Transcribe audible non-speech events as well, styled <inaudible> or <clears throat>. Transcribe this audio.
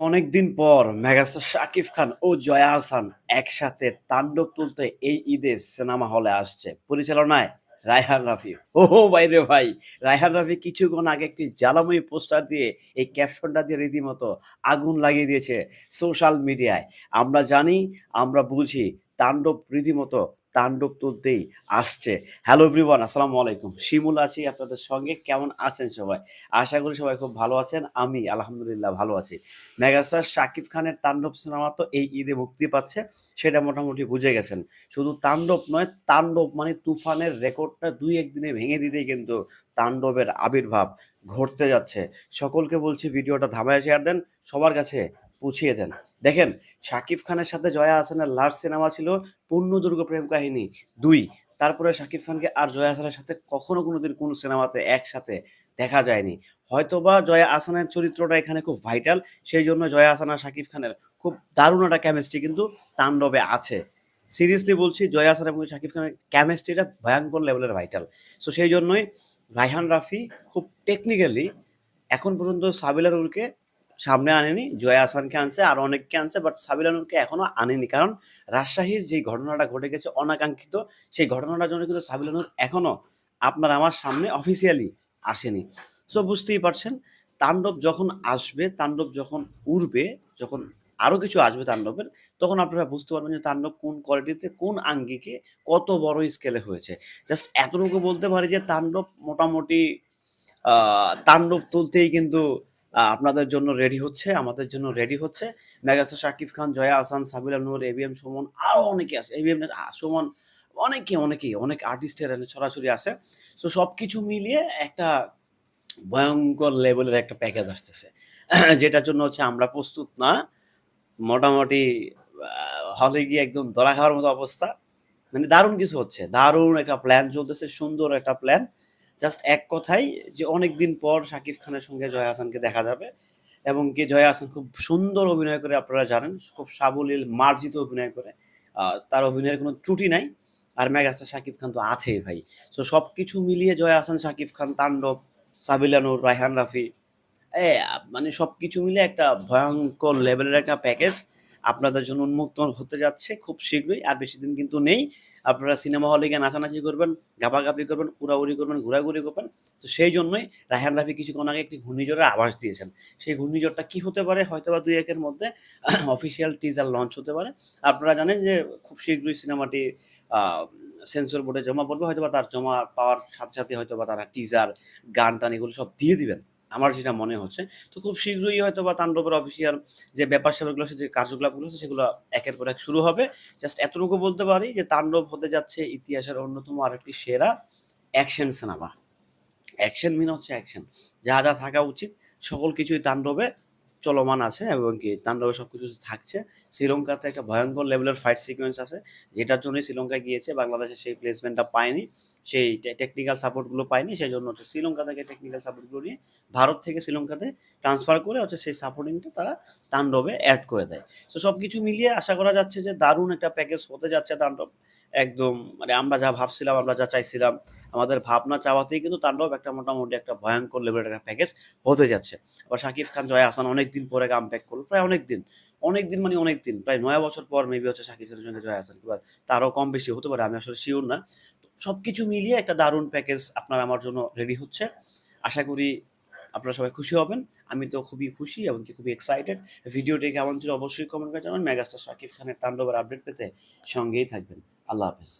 অনেকদিন পর মেগাস্টার শাকিব খান ও জয়া আহসান একসাথে তাণ্ডব তুলতে এই ঈদে সিনেমা হলে আসছে। পরিচালনায় রায়হান রাফি। ও বাইরে ভাই, রায়হান রাফি কিছুক্ষণ আগে একটি জ্বালাময়ী পোস্টার দিয়ে এই ক্যাপশনটা দিয়ে রীতিমতো আগুন লাগিয়ে দিয়েছে সোশ্যাল মিডিয়ায়। আমরা জানি, আমরা বুঝি, তাণ্ডব রীতিমতো তাণ্ডব তুলতেই আসছে। হ্যালো এভরিওয়ান আসসালামু আলাইকুম। শিমুল আছি আপনাদের সঙ্গে। কেমন আছেন সবাই? আশা করি সবাই খুব ভালো আছেন। আমি আলহামদুলিল্লাহ ভালো আছি। মেগাস্টার শাকিব খানের তাণ্ডব সিনেমা তো এই ঈদে মুক্তি পাচ্ছে, সেটা মোটামুটি বুঝে গেছেন। শুধু তাণ্ডব নয়, তাণ্ডব মানে তুফানের রেকর্ডটা দুই একদিনে ভেঙে দিতেই কিন্তু তাণ্ডবের আবির্ভাব ঘটতে যাচ্ছে। সকলকে বলছি, ভিডিওটা ধামায় শেয়ার দেন। সবার কাছে পুছিয়ে দেন। দেখেন, শাকিব খানের সাথে জয়া হাসানের লাস্ট সিনেমা ছিল পূর্ণদুর্গ প্রেম কাহিনী দুই। তারপরে শাকিব খানকে আর জয়া হাসানের সাথে কখনো কোনোদিন কোনো সিনেমাতে একসাথে দেখা যায়নি। হয়তোবা জয়া আসানের চরিত্রটা এখানে খুব ভাইটাল সেই জন্য জয়া আসান আর শাকিব খানের খুব দারুণ একটা কেমিস্ট্রি কিন্তু তাণ্ডবে আছে। সিরিয়াসলি বলছি, জয়া আসান এবং শাকিব খানের কেমিস্ট্রিটা ভয়ঙ্কর লেভেলের ভাইটাল সো সেই জন্যই রায়হান রাফি খুব টেকনিক্যালি এখন পর্যন্ত সাবিলা নুরকে সামনে আনেনি, জয়া আসানকে আনছে, আর অনেককে আনছে বাট সাবিলা নুরকে এখনও আনেনি। কারণ রাজশাহীর যে ঘটনাটা ঘটে গেছে অনাকাঙ্ক্ষিত, সেই ঘটনাটার জন্য কিন্তু সাবিলা নুর এখনও আপনার আমার সামনে অফিসিয়ালি আসেনি। সো বুঝতেই পারছেন, তাণ্ডব যখন আসবে, তাণ্ডব যখন উড়বে, যখন আরও কিছু আসবে তাণ্ডবের, তখন আপনারা বুঝতে পারবেন যে তাণ্ডব কোন কোয়ালিটিতে কোন আঙ্গিকে কত বড় স্কেলে হয়েছে। জাস্ট এতটুকু বলতে পারি যে তাণ্ডব মোটামুটি তাণ্ডব তুলতেই কিন্তু আপনাদের জন্য রেডি হচ্ছে, আমাদের জন্য রেডি হচ্ছে। মেগাস্টার শাকিব খান, জয়া আহসান সাবিলা নূর এবিএম সুমন, আরও অনেকে আছে। এবিএম সুমন, অনেকে অনেকেই অনেক আর্টিস্টের ছড়াছড়ি আছে। সো সবকিছু মিলিয়ে একটা ভয়ঙ্কর লেভেলের একটা প্যাকেজ আসতেছে। <clears throat> যেটার জন্য হচ্ছে আমরা প্রস্তুত না। মোটামুটি হলে গিয়ে একদম ধরা খাওয়ার মতো অবস্থা। মানে দারুণ কিছু হচ্ছে। দারুণ একটা প্ল্যান চলতেছে, সুন্দর একটা প্ল্যান জাস্ট এক কথাই যে অনেক দিন পর শাকিব খানের সঙ্গে জয়া হাসানকে দেখা যাবে এবং কি জয়া হাসান খুব সুন্দর অভিনয় করে আপনারা জানেন, খুব সাবলীল, মার্জিত অভিনয় করে। তার অভিনয়ের কোনো ত্রুটি নাই আর মেগাস্টার শাকিব খান তো আছেই ভাই। সো সব কিছু মিলিয়ে জয়া হাসান, শাকিব খান, তাণ্ডব সাবিলানুর রায়হান রাফি, এ মানে সবকিছু মিলে একটা ভয়ঙ্কর লেভেলের একটা প্যাকেজ আপনাদের জন্য উন্মুক্ত হতে যাচ্ছে খুব শীঘ্রই, আর বেশি দিন কিন্তু নেই। আপনারা সিনেমা হলে গিয়ে নাচানাচি করবেন গাপাগাপি করবেন, উড়াউড়ি করবেন, ঘোরাঘুরি করবেন। তো সেই জন্যই রায়হান রাফি কিছুক্ষণ আগে একটি ঘূর্ণিঝড়ের আভাস দিয়েছেন। সেই ঘূর্ণিঝড়টা কি হতে পারে? হয়তো বা দুই একের মধ্যে অফিসিয়াল টিজার লঞ্চ হতে পারে। আপনারা জানেন যে খুব শীঘ্রই সিনেমাটি সেন্সর বোর্ডে জমা পড়বে। হয়তো বা তার জমা পাওয়ার সাথে সাথে হয়তো বা তারা টিজার গান টান এগুলো সব দিয়ে দিবেন। আমার যেটা মনে হচ্ছে, তো খুব শীঘ্রই হয়তো বা তাণ্ডবের অফিসিয়াল যে ব্যাপার স্যাপারগুলো আছে, যে কার্যকলাপগুলো আছে, সেগুলো একের পর এক শুরু হবে। জাস্ট এতটুকু বলতে পারি যে তাণ্ডব হতে যাচ্ছে ইতিহাসের অন্যতম আরেকটি সেরা অ্যাকশন সিনেমা অ্যাকশন মিন হচ্ছে অ্যাকশন যা যা থাকা উচিত, সকল কিছুই তাণ্ডবে চলমান আছে এবং কি তাণ্ডবে সব কিছু থাকছে। শ্রীলঙ্কাতে একটা ভয়ঙ্কর লেভেলের ফাইট সিকোয়েন্স আছে, যেটার জন্যই শ্রীলঙ্কায় গিয়েছে, বাংলাদেশে সেই প্লেসমেন্টটা পায়নি, সেই টেকনিক্যাল সাপোর্টগুলো পায়নি, সেই জন্য হচ্ছে শ্রীলঙ্কা থেকে টেকনিক্যাল সাপোর্টগুলো নিয়ে ভারত থেকে শ্রীলঙ্কাতে ট্রান্সফার করে হচ্ছে সেই সাপোর্টিংটা তারা তাণ্ডবে অ্যাড করে দেয়। তো সব কিছু মিলিয়ে আশা করা যাচ্ছে যে দারুণ একটা প্যাকেজ হতে যাচ্ছে তাণ্ডব। একদম মানে আমরা যা ভাবছিলাম, আমরা যা চাইছিলাম, আমাদের ভাবনা চাওয়াতেই কিন্তু তাণ্ডব একটা মোটামুটি একটা ভয়ঙ্কর লেভেলের একটা প্যাকেজ হতে যাচ্ছে। আবার শাকিব খান, জয়া হাসান অনেকদিন পরে কাম ব্যাক করল, প্রায় অনেক দিন অনেক দিন মানে অনেক দিন প্রায় নয় বছর পর মেবি হচ্ছে শাকিব খানের সঙ্গে জয়া হাসান, কিংবা তারও কম বেশি হতে পারে, আমি আসলে শিওর না। সব কিছু মিলিয়ে একটা দারুণ প্যাকেজ আপনার আমার জন্য রেডি হচ্ছে। আশা করি আপনারা সবাই খুশি হবেন। আমি তো খুবই খুশি এবং কি খুবই এক্সাইটেড ভিডিওটি কেমন ছিল অবশ্যই কমেন্ট করে জানাবেন মেগাস্টার শাকিব খানের তাণ্ডবের আপডেট পেতে সঙ্গেই থাকবেন। আল্লাহ হাফেজ।